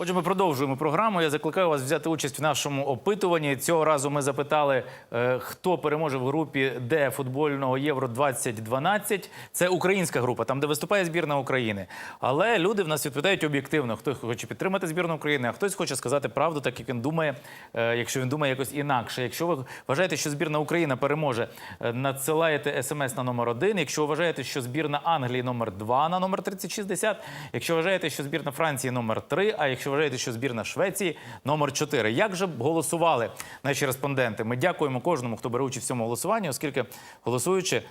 Отже, ми продовжуємо програму. Я закликаю вас взяти участь в нашому опитуванні. Цього разу ми запитали, е, хто переможе в групі Д футбольного Євро 2012. Це українська група, там де виступає збірна України. Але люди в нас відповідають об'єктивно. Хто хоче підтримати збірну України, а хтось хоче сказати правду, так як він думає, е, якщо він думає якось інакше. Якщо ви вважаєте, що збірна Україна переможе, е, надсилаєте смс на номер 1. Якщо вважаєте, що збірна Англії номер 2 на номер 3060. Якщо вважаєте, що збірна Франції номер 3, а якщо вважаєте, що збірна Швеції номер 4. Як же голосували наші респонденти? Ми дякуємо кожному, хто бере участь в цьому голосуванні, оскільки голосуючи.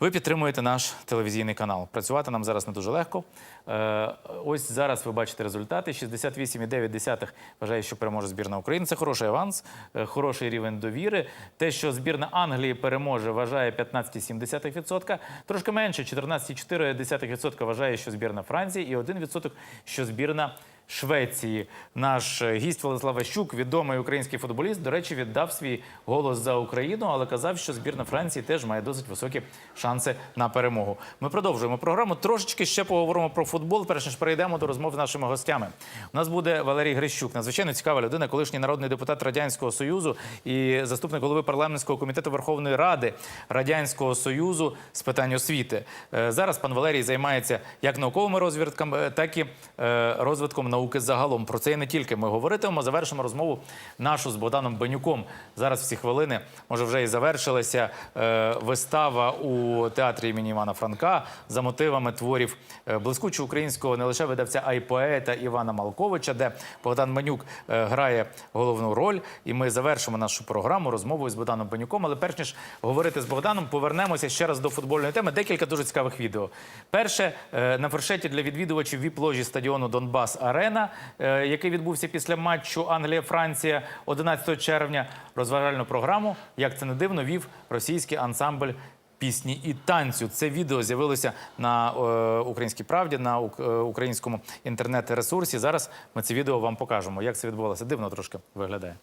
Ви підтримуєте наш телевізійний канал. Працювати нам зараз не дуже легко. Е, ось зараз ви бачите результати. 68,9 вважає, що переможе збірна України. Це хороший аванс, е, хороший рівень довіри. Те, що збірна Англії переможе, вважає 15,7%. Трошки менше 14,4% вважає, що збірна Франції, і 1% що збірна Швеції. Наш е, гість Владислав Ващук, відомий український футболіст, до речі, віддав свій голос за Україну, але казав, що збірна Франції теж має досить високі шанси на перемогу. Ми продовжуємо програму. Трошечки ще поговоримо про футбол, перш ніж перейдемо до розмов з нашими гостями. У нас буде Валерій Грищук, надзвичайно цікава людина, колишній народний депутат Радянського Союзу і заступник голови парламентського комітету Верховної Ради Радянського Союзу з питань освіти. Е, Зараз пан Валерій займається як науковими розвідками, так і е, розвитком науки загалом. Про це і не тільки ми говоритимемо. Завершимо розмову нашу з Богданом Бенюком. Зараз в ці хвилини, може, вже і завершилася е, вистава у театрі імені Івана Франка за мотивами творів е, блискучого українського не лише видавця, а й поета Івана Малковича, де Богдан Бенюк е, грає головну роль. І ми завершимо нашу програму розмовою з Богданом Бенюком. Але перш ніж говорити з Богданом, повернемося ще раз до футбольної теми. Декілька дуже цікавих відео. Перше е, на фуршеті для відвідувачів віп-ложі стадіону Донбас Арена, е, який відбувся після матчу Англія-Франція 11 червня. Розважальну програму, як це не дивно, вів російський ансамбль. Пісні і танцю. Це відео з'явилося на е, українській правді на е, українському інтернет-ресурсі. Зараз ми це відео вам покажемо. Як це відбувалося? Дивно трошки виглядає.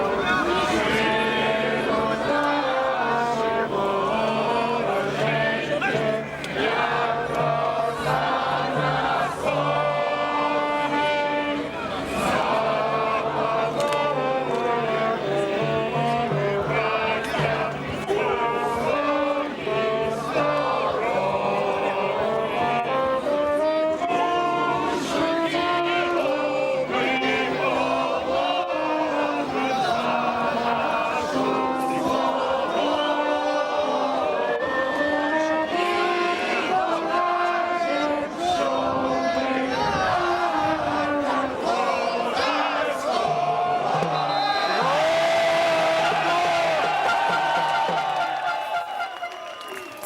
Obrigado.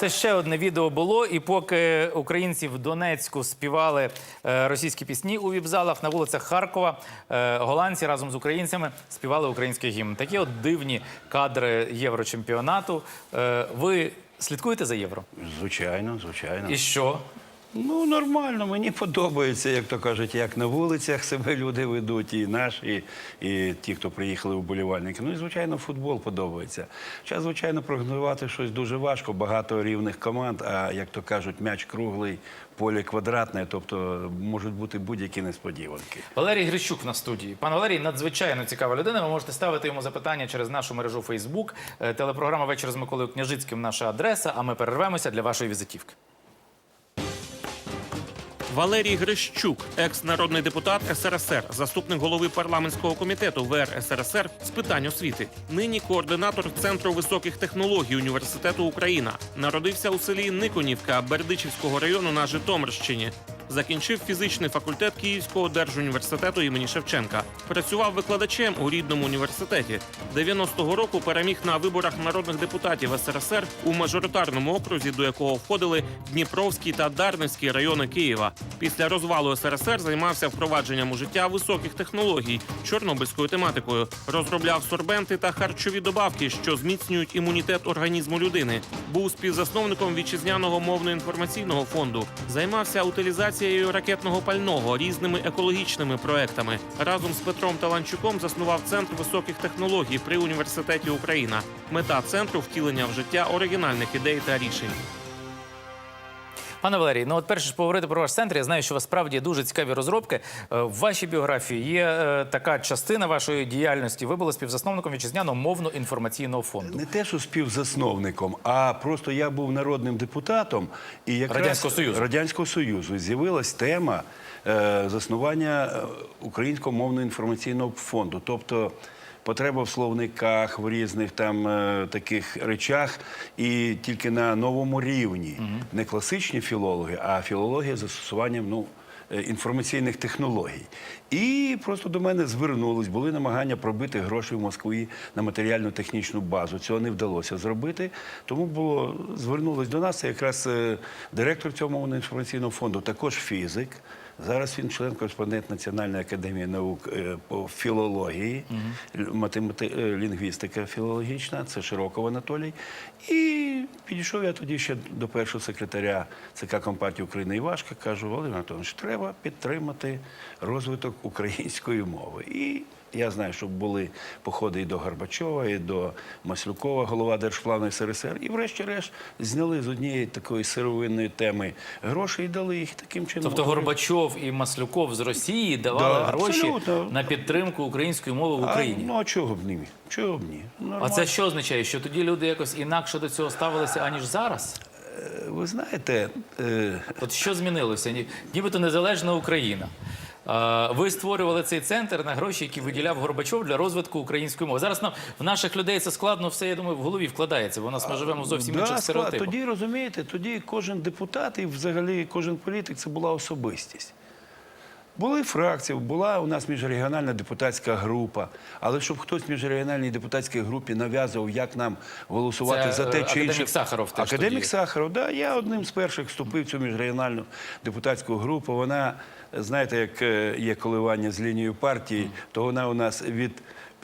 Це ще одне відео було. І поки українці в Донецьку співали е, російські пісні у віп-залах на вулицях Харкова, е, голландці разом з українцями співали український гімн. Такі от дивні кадри єврочемпіонату. Е, ви слідкуєте за євро? Звичайно, звичайно. І що? Ну, нормально, мені подобається, як то кажуть, як на вулицях себе люди ведуть, і наші, і ті, хто приїхали вболівальники. Ну і звичайно, футбол подобається. Час, звичайно, прогнозувати щось дуже важко, багато рівних команд, а як то кажуть, м'яч круглий, поле квадратне, тобто можуть бути будь-які несподіванки. Валерій Грищук на студії. Пан Валерій надзвичайно цікава людина. Ви можете ставити йому запитання через нашу мережу Фейсбук. Телепрограма вечір з Миколою Княжицьким. Наша адреса. А ми перервемося для вашої візитівки. Валерій Грищук, екс-народний депутат СРСР, заступник голови парламентського комітету ВР СРСР з питань освіти. Нині координатор Центру високих технологій університету Україна. Народився у селі Никонівка Бердичівського району на Житомирщині. Закінчив фізичний факультет Київського держуніверситету імені Шевченка. Працював викладачем у рідному університеті. 90-го року переміг на виборах народних депутатів СРСР у мажоритарному окрузі, до якого входили Дніпровський та Дарницький райони Києва. Після розвалу СРСР займався впровадженням у життя високих технологій, чорнобильською тематикою, розробляв сорбенти та харчові добавки, що зміцнюють імунітет організму людини. Був співзасновником вітчизняного мовно-інформаційного фонду, займався утилізацією ракетного пального, різними екологічними проектами. Разом з Петром Таланчуком заснував центр високих технологій при університеті Україна. Мета центру втілення в життя оригінальних ідей та рішень. Пане Валерій, ну от перше ж поговорити про ваш центр. Я знаю, що у вас справді дуже цікаві розробки. Е, В вашій біографії є е, така частина вашої діяльності. Ви були співзасновником вітчизняного мовно-інформаційного фонду. Не те, що співзасновником, а просто я був народним депутатом і якраз Радянського Союзу. Радянського Союзу з'явилась тема е, заснування е, Українського мовно-інформаційного фонду. Тобто потреба в словниках, в різних там е, таких речах, і тільки на новому рівні. Не класичні філологи, а філологія з застосуванням ну, е, інформаційних технологій. І просто до мене звернулись, були намагання пробити гроші в Москві на матеріально-технічну базу. Цього не вдалося зробити. Тому було звернулись до нас. Якраз е, директор цього інформаційного фонду, також фізик. Зараз він член-кореспондент Національної академії наук е, по філології, математи... е, лінгвістика філологічна, це Широков Анатолій. І підійшов я тоді ще до першого секретаря ЦК Компартії України Івашка, кажу, Володимир Анатолійович, треба підтримати розвиток української мови. І я знаю, що були походи і до Горбачова, і до Маслюкова, голова Держплану СРСР. І врешті-решт зняли з однієї такої сировинної теми гроші і дали їх таким чином. Тобто Горбачов і Маслюков з Росії давали Да, гроші абсолютно. на підтримку української мови в Україні. А, ну а чого б ні? Чого б ні? А це що означає? Що тоді люди якось інакше до цього ставилися, аніж зараз? Ви знаєте, е, От що змінилося? Ні- Нібито незалежна Україна. Ви створювали цей центр на гроші, які виділяв Горбачов для розвитку української мови. Зараз нам в наших людей це складно все, я думаю, в голові вкладається, бо нас ми живемо зовсім да, інших стереотипах. тоді розумієте, тоді кожен депутат і взагалі кожен політик це була особистість. Були фракції, була у нас міжрегіональна депутатська група. Але щоб хтось в міжрегіональній депутатській групі нав'язував, як нам голосувати Це, за те чи чи академік. Сахаров теж Академік тоді. Сахаров, да, я одним з перших вступив в цю міжрегіональну депутатську групу. Вона, знаєте, як е, є коливання з лінією партії, то вона у нас від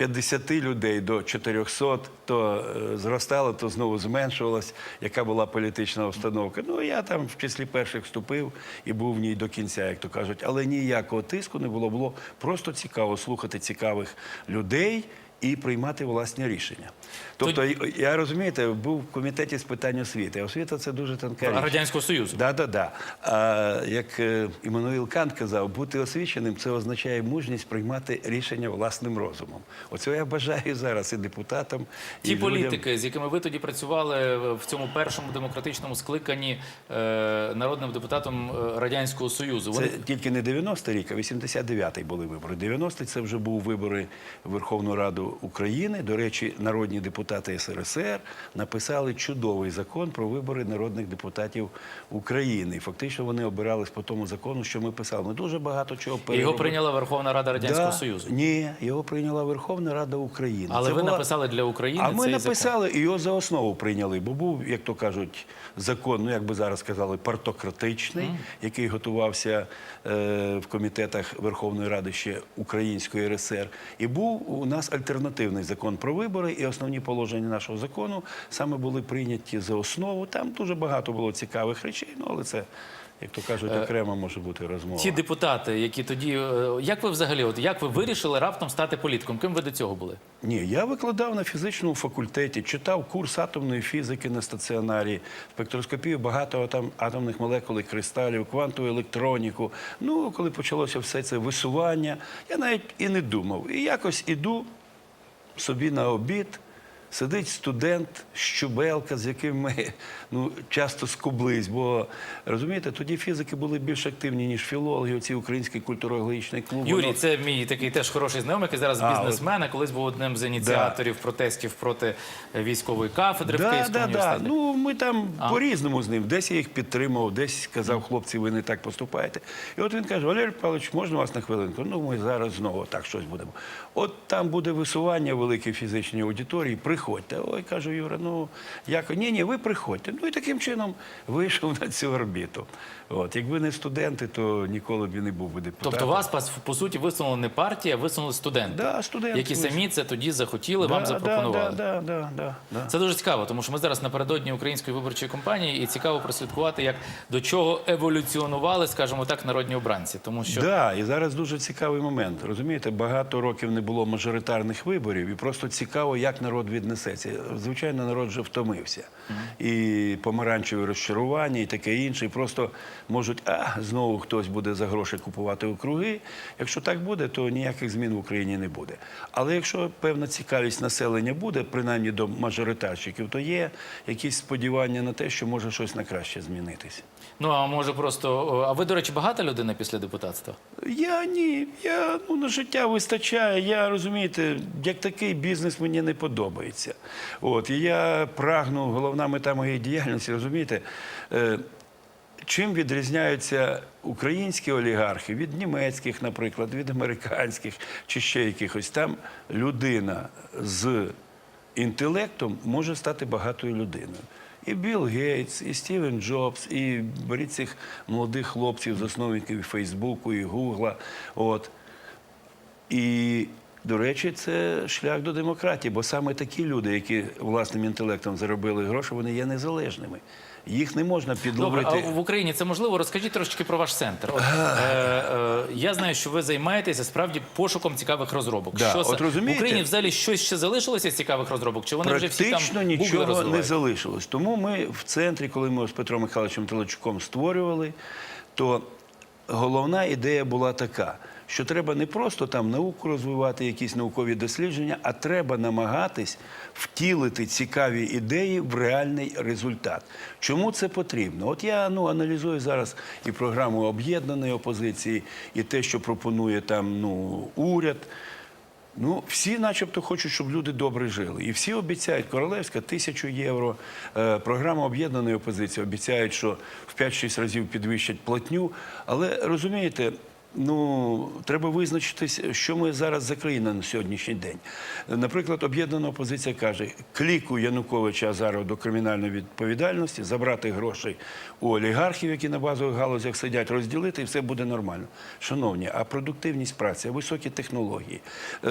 50 людей до 400, то зростало, то знову зменшувалась, яка була політична обстановка. Ну, я там в числі перших вступив і був в ній до кінця, як то кажуть. Але ніякого тиску не було. Було просто цікаво слухати цікавих людей і приймати власні рішення. Тобто, я розумієте, був в комітеті з питань освіти. Освіта це дуже тонка річ. Радянського Союзу. Да, да, да. А, як е, Іммануїл Кант казав, бути освіченим це означає мужність приймати рішення власним розумом. Оцього я бажаю зараз і депутатам, і Ті людям. політики, з якими ви тоді працювали в цьому першому демократичному скликанні е, народним депутатом е, Радянського Союзу. Це Вони тільки не 90 рік, а 89-й були вибори. 90-й це вже був вибори в Верховну Раду України. До речі, народні депутати СРСР написали чудовий закон про вибори народних депутатів України. Фактично вони обирались по тому закону, що ми писали. Ми дуже багато чого його прийняла Верховна Рада Радянського Да. Союзу. Ні, його прийняла Верховна Рада України. Але Це ви була- написали для України А ми цей написали і його за основу прийняли, бо був, як то кажуть, закон, ну як би зараз сказали, партократичний, який готувався е, в комітетах Верховної Ради ще Української РСР. І був у нас альтернативний закон про вибори, і основні положення нашого закону саме були прийняті за основу. Там дуже багато було цікавих речей, ну але це. як то кажуть, окремо може бути розмова. Ті депутати, які тоді. е, Як ви взагалі, от як ви вирішили раптом стати політиком? Ким ви до цього були? Ні, я викладав на фізичному факультеті, читав курс атомної фізики на стаціонарі, спектроскопію багато там атомних молекул і кристалів, квантову електроніку. Ну, коли почалося все це висування, я навіть і не думав. І якось іду собі на обід. Сидить студент Щубелка, з яким ми ну, часто скублись, бо розумієте, тоді фізики були більш активні, ніж філологи, оці український культурологічний клуб. Юрій, воно- це мій такий теж хороший знайомий, який зараз бізнесмен, а колись був одним з ініціаторів протестів проти військової кафедри в Київському да, да. Ну, ми там по-різному з ним. Десь я їх підтримував, десь казав, хлопці, ви не так поступаєте. І от він каже: Валерій Павлович, можна вас на хвилинку? Ну, ми зараз знову так щось будемо. От там буде висування великій фізичній аудиторії, приходьте. Ой, кажу, Юра, ну як? Ні, ні, ви приходьте. Ну і таким чином вийшов на цю орбіту. От, якби не студенти, то ніколи б і не був би депутатом. Тобто вас по, суті висунула не партія, а висунули студенти, Да, студенти які самі це тоді захотіли, да, вам запропонували. Да, да, да, да, да. Це дуже цікаво, тому що ми зараз напередодні української виборчої кампанії, і цікаво прослідкувати, як до чого еволюціонували, скажімо так, народні обранці. Тому що да, і зараз дуже цікавий момент. Розумієте, багато років не було мажоритарних виборів, і просто цікаво, як народ віднесеться. Звичайно, народ вже втомився. І помаранчеві розчарування, і таке інше. І просто можуть, а знову хтось буде за гроші купувати округи. Якщо так буде, то ніяких змін в Україні не буде. Але якщо певна цікавість населення буде, принаймні до мажоритарщиків, то є якісь сподівання на те, що може щось на краще змінитися. ну а може просто. А ви, до речі, багата людина після депутатства? Я ні. Я ну на життя вистачає. Я розумієте, як такий бізнес мені не подобається. От і я прагну, головна мета моєї діяльності, розумієте. Чим відрізняються українські олігархи від німецьких, наприклад, від американських чи ще якихось там людина з інтелектом може стати багатою людиною. І Білл Гейтс, і Стівен Джобс, і беріть цих молодих хлопців, засновників Фейсбуку, і Гугла. От. І, до речі, це шлях до демократії, бо саме такі люди, які власним інтелектом заробили гроші, вони є незалежними. Їх не можна Добре, підловити. а в Україні це можливо? Розкажіть трошки про ваш центр. От, е, е, я знаю, що ви займаєтеся справді пошуком цікавих розробок. Да, Що от розумієте? в Україні взагалі щось ще залишилося з цікавих розробок? Чи вони вже всі там Практично нічого не залишилось. Тому ми в центрі, коли ми з Петром Михайловичем Телечуком створювали, то головна ідея була така. Що треба не просто там науку розвивати, якісь наукові дослідження, а треба намагатись втілити цікаві ідеї в реальний результат. Чому це потрібно? От я ну, аналізую зараз і програму об'єднаної опозиції, і те, що пропонує там ну, уряд. Ну, всі, начебто, хочуть, щоб люди добре жили. І всі обіцяють, Королевська тисячу євро. Е, програма об'єднаної опозиції обіцяють, що в 5-6 разів підвищать платню. Але розумієте, ну треба визначитись, що ми зараз за країна на сьогоднішній день. Наприклад, об'єднана опозиція каже: кліку Януковича Азарова до кримінальної відповідальності, забрати грошей у олігархів, які на базових галузях сидять, розділити, і все буде нормально. Шановні, а продуктивність праці, високі технології е,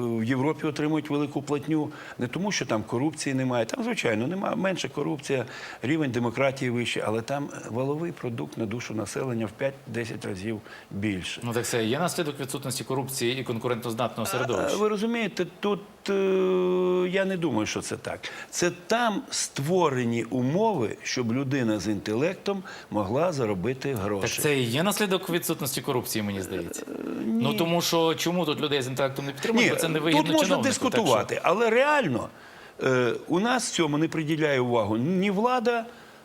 в Європі отримують велику платню не тому, що там корупції немає. Там, звичайно, немає менше корупція, рівень демократії вищий, але там валовий продукт на душу населення в 5-10 разів більше. Ну так це є наслідок відсутності корупції і конкурентоздатного середовища. Ви розумієте, тут е, я не думаю, що це так. Це там створені умови, щоб людина з інтелектом могла заробити Так гроші. це і є наслідок відсутності корупції, мені здається. Ну тому що чому тут людей з інтелектом не підтримують? Бо це не вигідно тут можна дискутувати, але реально е, у нас цьому не приділяє увагу ні влада,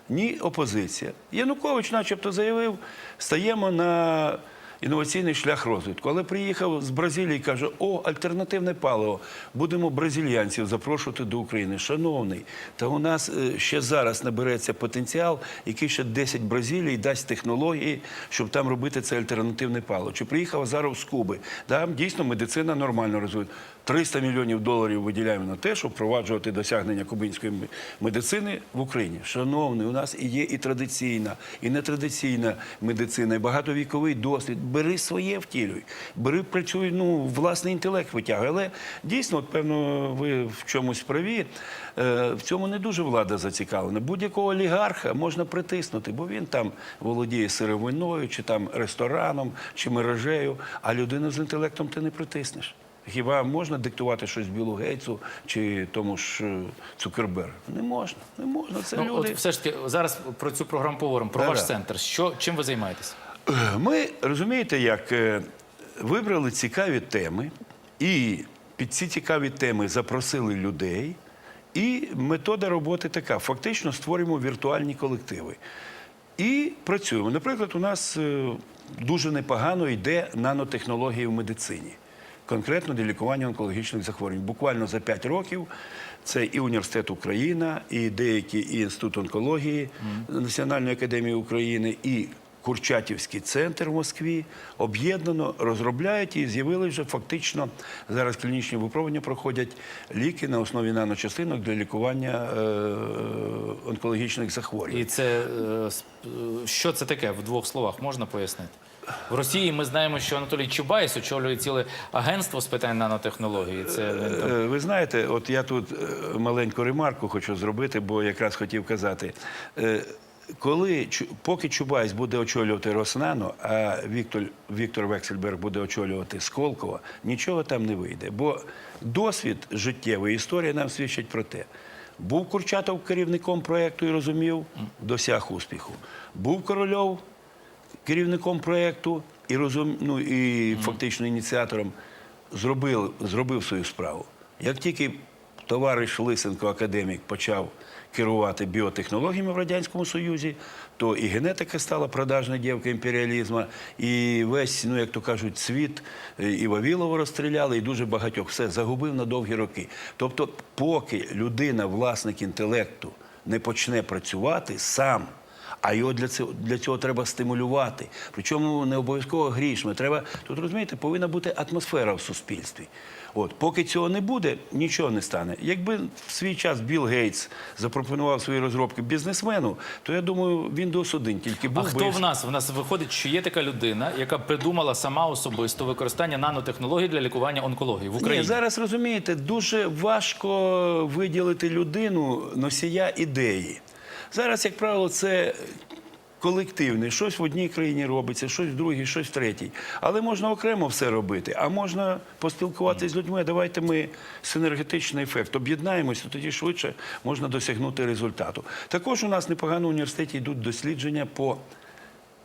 ні опозиція. Янукович, начебто, заявив, стаємо на інноваційний шлях розвитку. Але приїхав з Бразилії і каже: о, альтернативне паливо, будемо бразильянців запрошувати до України. Шановний, та у нас е, ще зараз набереться потенціал, який ще 10 Бразилій дасть технології, щоб там робити це альтернативне паливо. Чи приїхав зараз з Куби? Там дійсно медицина нормально розвивається. 300 мільйонів доларів виділяємо на те, щоб впроваджувати досягнення кубинської медицини в Україні. Шановний, у нас і є і традиційна, і нетрадиційна медицина, і багатовіковий досвід. Бери своє втілюй, бери працюй, ну, власний інтелект витягуй. Але дійсно, от, певно, ви в чомусь праві. Е, В цьому не дуже влада зацікавлена. Будь-якого олігарха можна притиснути, бо він там володіє сировиною, чи там рестораном, чи мережею, а людину з інтелектом ти не притиснеш. Хіба можна диктувати щось Білу Гейтсу чи тому ж е, Цукербергу? Не можна, не можна. Це Ну, люди. от все ж таки зараз про цю програму поговоримо. Про Да-да. ваш центр. Що чим ви займаєтесь? Ми розумієте, як е, вибрали цікаві теми, і під ці цікаві теми запросили людей. І метода роботи така: фактично створюємо віртуальні колективи. І працюємо. Наприклад, у нас е, дуже непогано йде нанотехнології в медицині, конкретно для лікування онкологічних захворювань. Буквально за 5 років це і університет Україна, і деякі і інститут онкології Національної академії України, і Курчатівський центр в Москві об'єднано розробляють і з'явили вже фактично зараз клінічні випробування проходять ліки на основі наночастинок для лікування е, онкологічних захворювань. І це е, е, що це таке в двох словах можна пояснити? В Росії ми знаємо, що Анатолій Чубайс очолює ціле агентство з питань нанотехнології. Це Е, Ви знаєте, от я тут е, маленьку ремарку хочу зробити, бо якраз хотів казати. Е, Коли поки Чубайс буде очолювати Роснано, а Віктор, Віктор Вексельберг буде очолювати Сколково, нічого там не вийде. Бо досвід життєвий, історія нам свідчить про те. Був Курчатов керівником проєкту і розумів, досяг успіху. Був Корольов керівником проєкту і розум, ну, і фактично ініціатором зробив, зробив свою справу. Як тільки товариш Лисенко, академік, почав керувати біотехнологіями в Радянському Союзі, то і генетика стала продажна дівка імперіалізму, і весь, ну як то кажуть, світ е, і Вавілова розстріляли, і дуже багатьох все загубив на довгі роки. Тобто, поки людина, власник інтелекту, не почне працювати сам. А його для цього, для цього треба стимулювати. Причому не обов'язково грішми. Треба тут розумієте, повинна бути атмосфера в суспільстві. От поки цього не буде, нічого не стане. Якби в свій час Білл Гейтс запропонував свої розробки бізнесмену, то я думаю, він досить один. Тільки А був хто би в нас? В нас виходить, що є така людина, яка придумала сама особисто використання нанотехнологій для лікування онкології в Україні. Ні, зараз розумієте, дуже важко виділити людину носія ідеї. Зараз, як правило, це колективне. Щось в одній країні робиться, щось в другій, щось в третій. Але можна окремо все робити, а можна поспілкуватися з людьми. Давайте ми синергетичний ефект об'єднаємося, тоді швидше можна досягнути результату. Також у нас непогано в університеті йдуть дослідження по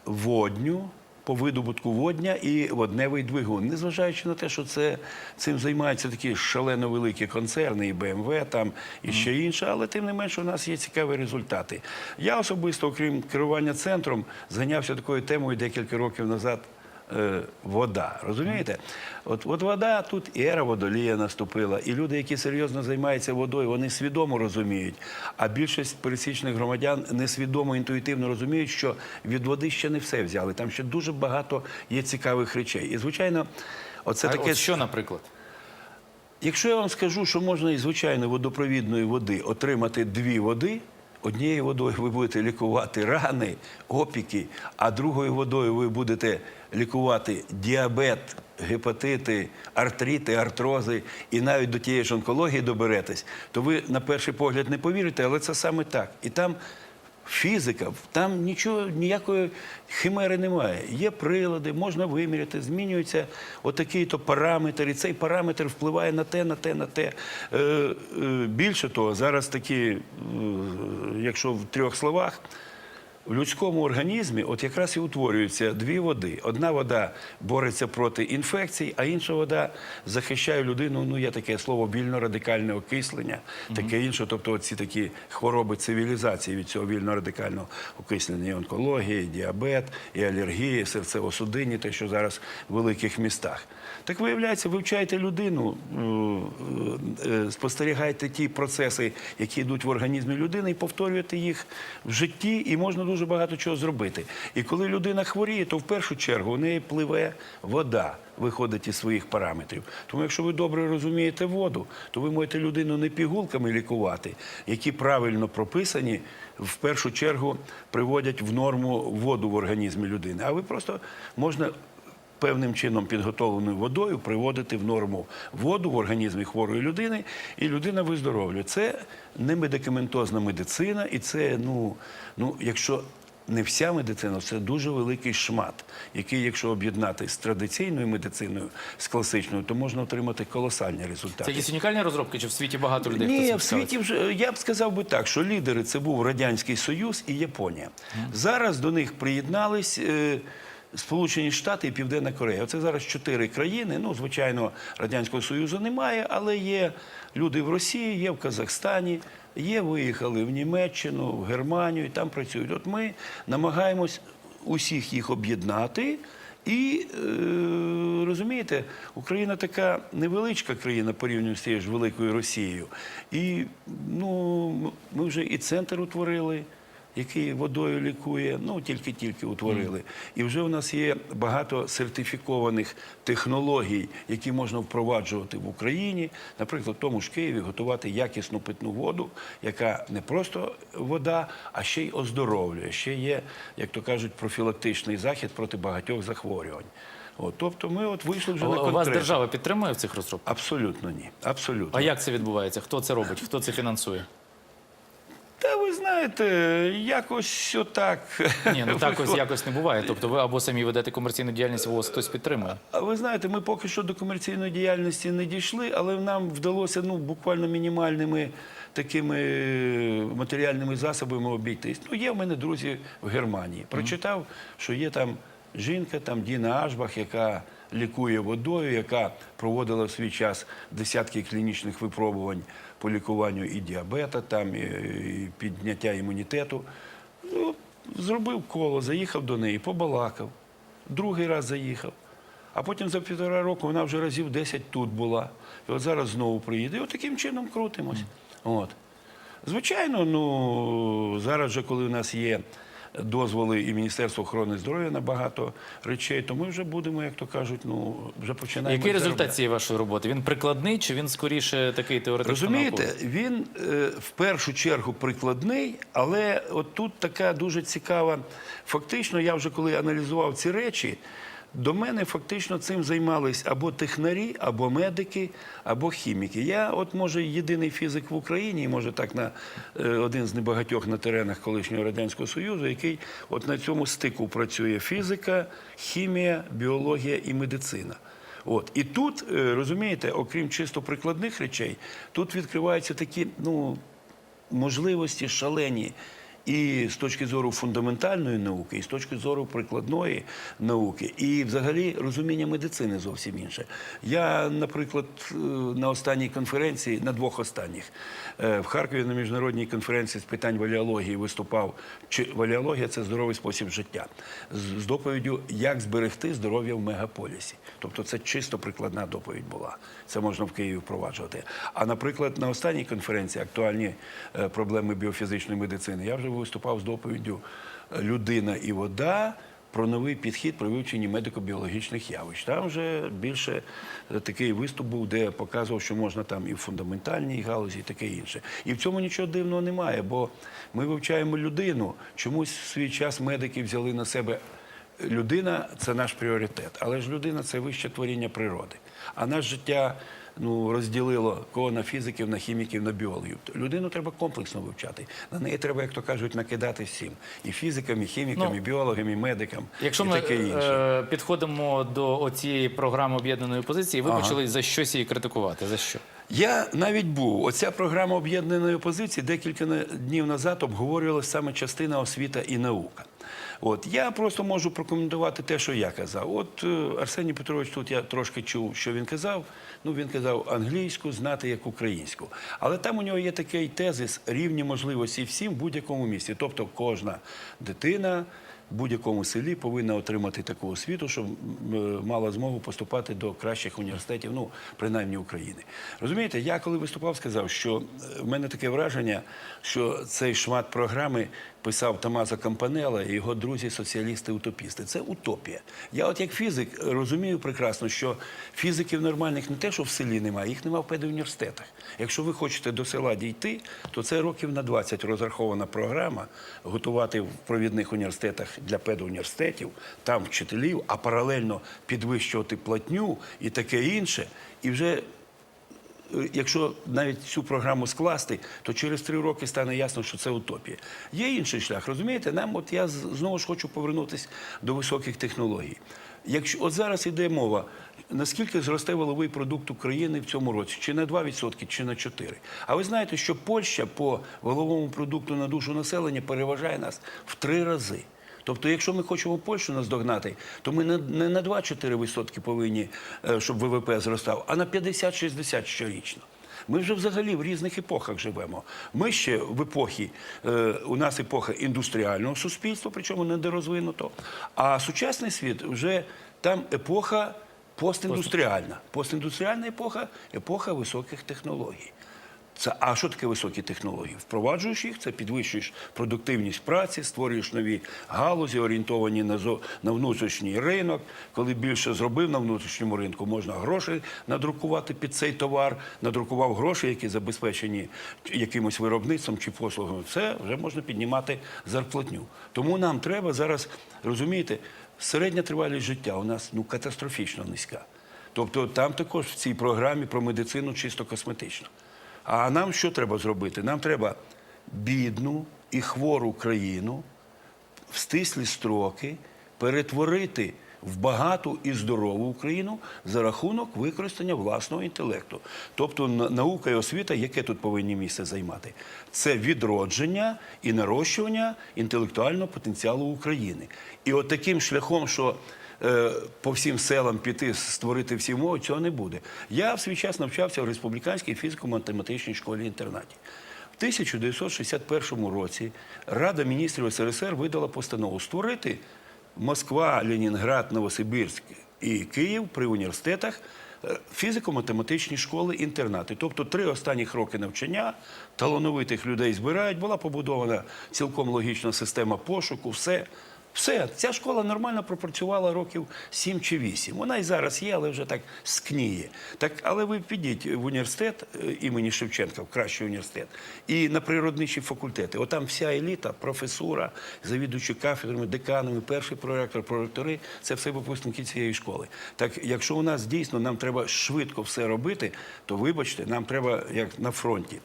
водню, по видобутку водня і водневий двигун. Незважаючи на те, що це цим займаються такі шалено великі концерни, і БМВ там і ще інше, але тим не менше у нас є цікаві результати. Я особисто, окрім керування центром, зайнявся такою темою декілька років назад. Е, Вода, розумієте? От, от вода тут і ера водолія наступила, і люди, які серйозно займаються водою, вони свідомо розуміють. А більшість пересічних громадян несвідомо, інтуїтивно розуміють, що від води ще не все взяли. Там ще дуже багато є цікавих речей. І звичайно, оце а таке от що, наприклад? Якщо я вам скажу, що можна із звичайної водопровідної води отримати дві води, однією водою ви будете лікувати рани, опіки, а другою водою ви будете лікувати діабет, гепатити, артрити, артрози і навіть до тієї ж онкології доберетесь, то ви на перший погляд не повірите, але це саме так. І там Фізика, там нічого, ніякої химери немає. Є прилади, можна виміряти, змінюється отакий то параметр, і цей параметр впливає на те, на те, на те. Е, е, більше того, зараз такі, е, якщо в трьох словах, в людському організмі от якраз і утворюються дві води. Одна вода бореться проти інфекцій, а інша вода захищає людину. Ну, є таке слово вільно-радикальне окислення, таке інше. Тобто, ці такі хвороби цивілізації від цього вільно-радикального окислення, і онкологія, і діабет, і алергія, і серцево-судинні, те, що зараз в великих містах. Так виявляється, вивчаєте людину, е, е, спостерігаєте ті процеси, які йдуть в організмі людини, і повторюєте їх в житті, і можна дуже багато чого зробити. І коли людина хворіє, то в першу чергу у неї пливе вода, виходить із своїх параметрів. Тому якщо ви добре розумієте воду, то ви можете людину не пігулками лікувати, які правильно прописані, в першу чергу приводять в норму воду в організмі людини. А ви просто можна певним чином підготовленою водою приводити в норму воду в організмі хворої людини, і людина виздоровлює. Це не медикаментозна медицина, і це, ну, ну якщо не вся медицина, це дуже великий шмат, який, якщо об'єднати з традиційною медициною, з класичною, то можна отримати колосальні результати. Це якісь унікальні розробки, чи в світі багато людей? хто Ні, цим в світі вже я б сказав би так, що лідери це був Радянський Союз і Японія. Зараз до них приєднались. е, Сполучені Штати і Південна Корея. Оце зараз чотири країни. Ну, звичайно, Радянського Союзу немає, але є люди в Росії, є в Казахстані, є виїхали в Німеччину, в Германію, і там працюють. От ми намагаємось усіх їх об'єднати. І е, розумієте, Україна така невеличка країна порівняно з тією ж великою Росією. І ну, ми вже і центр утворили, який водою лікує, ну тільки-тільки утворили. І вже у нас є багато сертифікованих технологій, які можна впроваджувати в Україні, наприклад, в тому ж Києві готувати якісну питну воду, яка не просто вода, а ще й оздоровлює. Ще є, як то кажуть, профілактичний захід проти багатьох захворювань. От, тобто ми от вийшли вже на у вас держава підтримує в цих розробках? Абсолютно ні. Абсолютно. А як це відбувається? Хто це робить? Хто це фінансує? Та ви знаєте, якось отак. Ні, ну так ось якось не буває. Тобто ви або самі ведете комерційну діяльність, або вас хтось підтримує. А ви знаєте, ми поки що до комерційної діяльності не дійшли, але нам вдалося ну, буквально мінімальними такими матеріальними засобами обійтись. Ну, є в мене друзі в Германії. Прочитав, що є там жінка, там Діна Ашбах, яка лікує водою, яка проводила в свій час десятки клінічних випробувань по лікуванню і діабета, там, і, і підняття імунітету. Ну, зробив коло, заїхав до неї, побалакав. Другий раз заїхав. А потім за півтора року вона вже разів 10 тут була. І от зараз знову приїде. І от таким чином крутимось. От. Звичайно, ну зараз же, коли у нас є дозволи і Міністерство охорони здоров'я на багато речей, то ми вже будемо, як то кажуть, ну вже починаємо. Який результат цієї вашої роботи? Він прикладний чи він скоріше такий теоретично Розумієте, науковий? він е, в першу чергу прикладний, але от тут така дуже цікава. Фактично, я вже коли аналізував ці речі, до мене фактично цим займались або технарі, або медики, або хіміки. Я, от може, єдиний фізик в Україні, може так на е, один з небагатьох на теренах колишнього радянського союзу, який от на цьому стику працює фізика, хімія, біологія і медицина. От і тут е, розумієте, окрім чисто прикладних речей, тут відкриваються такі ну можливості шалені. І з точки зору фундаментальної науки, і з точки зору прикладної науки, і взагалі розуміння медицини зовсім інше. Я, наприклад, е, на останній конференції, на двох останніх, е, в Харкові на міжнародній конференції з питань валіології виступав. Чи валіологія це здоровий спосіб життя з, доповіддю, як зберегти здоров'я в мегаполісі. Тобто це чисто прикладна доповідь була. Це можна в Києві впроваджувати. А наприклад, на останній конференції актуальні е, проблеми біофізичної медицини. Я вже виступав з доповіддю е, Людина і вода. Про новий підхід при вивченні медико-біологічних явищ. Там вже більше е, такий виступ був, де показував, що можна там і в фундаментальній галузі, і таке інше. І в цьому нічого дивного немає, бо ми вивчаємо людину. Чомусь в свій час медики взяли на себе людина це наш пріоритет, але ж людина це вище творіння природи. А наше життя ну, розділило кого на фізиків, на хіміків, на біологів. Людину треба комплексно вивчати. На неї треба, як то кажуть, накидати всім. І фізикам, і хімікам, Ну, і біологам, і медикам, Якщо і ми таке інше. е, підходимо до цієї програми об'єднаної позиції, ви Ага. почали за щось її критикувати. За що? Я навіть був. Оця програма об'єднаної опозиції декілька днів назад обговорювалася саме частина освіта і наука. От я просто можу прокоментувати те, що я казав. От е, Арсеній Петрович, тут я трошки чув, що він казав. Ну він казав англійську знати як українську. Але там у нього є такий тезис рівні можливості всім в будь-якому місці. Тобто кожна дитина в будь-якому селі повинна отримати таку освіту, щоб е, мала змогу поступати до кращих університетів, ну принаймні України. Розумієте, я коли виступав, сказав, що е, в мене таке враження, що цей шмат програми писав Томазо Кампанелла і його друзі соціалісти-утопісти. Це утопія. Я, от як фізик, розумію прекрасно, що фізиків нормальних не те, що в селі немає, їх немає в педуніверситетах. Якщо ви хочете до села дійти, то це років на 20 розрахована програма готувати в провідних університетах для педуніверситетів, там вчителів, а паралельно підвищувати платню і таке інше. І вже якщо навіть цю програму скласти, то через три роки стане ясно, що це утопія. Є інший шлях, розумієте? Нам, от я знову ж хочу повернутися до високих технологій. Якщо от зараз іде мова, наскільки зросте валовий продукт України в цьому році, чи на 2%, чи на 4%. А ви знаєте, що Польща по валовому продукту на душу населення переважає нас в три рази. Тобто, якщо ми хочемо Польщу наздогнати, то ми не, на 2-4 відсотки повинні, е, щоб ВВП зростав, а на 50-60 щорічно. Ми вже взагалі в різних епохах живемо. Ми ще в епохі, е, у нас епоха індустріального суспільства, причому недорозвинуто, а сучасний світ вже там епоха постіндустріальна. Постіндустріальна епоха епоха високих технологій. Це, а що таке високі технології? Впроваджуєш їх, це підвищуєш продуктивність праці, створюєш нові галузі, орієнтовані на, зо, на внутрішній ринок. Коли більше зробив на внутрішньому ринку, можна гроші надрукувати під цей товар, надрукував гроші, які забезпечені якимось виробництвом чи послугами. Це вже можна піднімати зарплатню. Тому нам треба зараз, розумієте, середня тривалість життя у нас ну, катастрофічно низька. Тобто там також в цій програмі про медицину чисто косметично. А нам що треба зробити? Нам треба бідну і хвору країну в стислі строки перетворити в багату і здорову Україну за рахунок використання власного інтелекту. Тобто на- наука і освіта, яке тут повинні місце займати? Це відродження і нарощування інтелектуального потенціалу України. І от таким шляхом, що по всім селам піти, створити всі мови, цього не буде. Я в свій час навчався в республіканській фізико-математичній школі-інтернаті. В 1961 році Рада міністрів СРСР видала постанову створити Москва, Ленінград, Новосибірськ і Київ при університетах е, фізико-математичні школи, інтернати. Тобто три останніх роки навчання талановитих людей збирають. Була побудована цілком логічна система пошуку, все. Все, ця школа нормально пропрацювала років 7 чи 8. Вона і зараз є, але вже так скніє. Так, але ви підіть в університет е, імені Шевченка, в кращий університет, і на природничі факультети. Отам вся еліта, професура, завідуючі кафедрами, деканами, перший проректор, проректори це все випускники цієї школи. Так, якщо у нас дійсно нам треба швидко все робити, то вибачте, нам треба як на фронті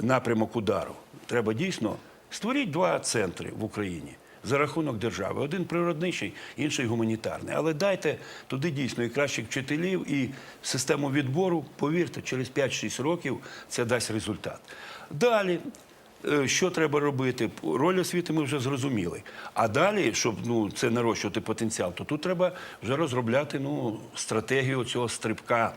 напрямок удару. Треба дійсно створіть два центри в Україні за рахунок держави. Один природничий, інший гуманітарний. Але дайте туди дійсно і кращих вчителів, і систему відбору. Повірте, через 5-6 років це дасть результат. Далі. е, Що треба робити? Роль освіти ми вже зрозуміли. А далі, щоб ну, це нарощувати потенціал, то тут треба вже розробляти ну, стратегію цього стрибка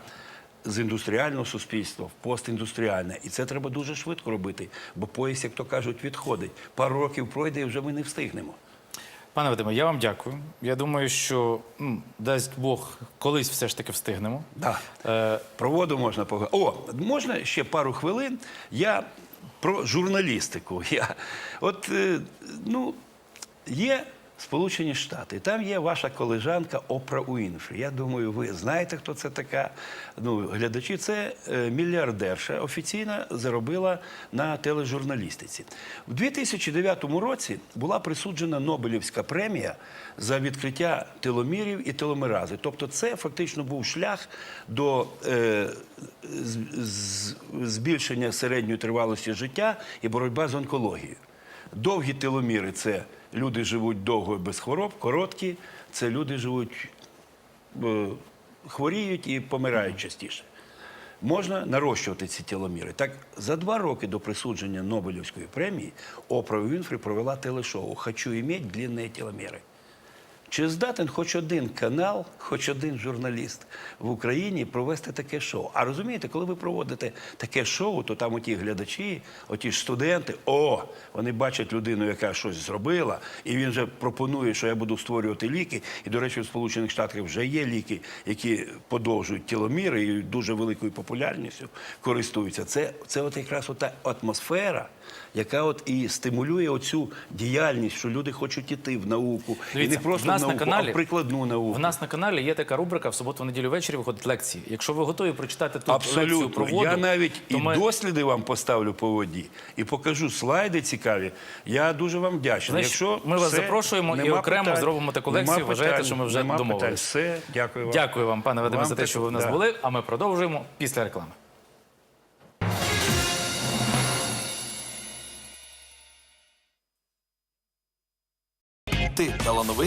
з індустріального суспільства в постіндустріальне. І це треба дуже швидко робити, бо поїзд, як то кажуть, відходить. Пару років пройде, і вже ми не встигнемо. Пане Вадиме, я вам дякую. Я думаю, що м, дасть Бог колись все ж таки встигнемо. Да. Е, Про воду можна поговорити. О, можна ще пару хвилин. Я про журналістику. Я, от, е, ну, є Сполучені Штати, там є ваша колежанка Опра Уінфрі. Я думаю, ви знаєте, хто це така. Ну, глядачі, це е, мільярдерша офіційно заробила на тележурналістиці. У 2009 році була присуджена Нобелівська премія за відкриття теломірів і теломерази. Тобто, це фактично був шлях до е, збільшення середньої тривалості життя і боротьба з онкологією. Довгі теломіри це люди живуть довго без хвороб, короткі це люди живуть, е, хворіють і помирають частіше. Можна нарощувати ці теломіри. Так, за два роки до присудження Нобелівської премії Опра Вінфрі провела телешоу «Хочу іметь длінні теломіри». Чи здатен хоч один канал, хоч один журналіст в Україні провести таке шоу? А розумієте, коли ви проводите таке шоу, то там оті глядачі, оті ж студенти, о, вони бачать людину, яка щось зробила, і він вже пропонує, що я буду створювати ліки. І, до речі, в Сполучених Штатах вже є ліки, які подовжують тіломіри і дуже великою популярністю користуються. Це, це от якраз ота атмосфера, яка от і стимулює оцю діяльність, що люди хочуть іти в науку. і не просто нас науку, на каналі, а прикладну науку. В нас на каналі є така рубрика в суботу-неділю ввечері виходять лекції. Якщо ви готові прочитати тут лекцію Абсолютно. про воду, я навіть то і ми... досліди вам поставлю по воді, і покажу слайди цікаві. Я дуже вам вдячний. Значить, Якщо ми вас все, запрошуємо і окремо питань. зробимо таку лекцію. Вважаєте, що ми вже питань. Все, дякую вам. Дякую вам, пане Вадиме, за те, що ви в нас да. були. А ми продовжуємо після реклами. Ти талановитий?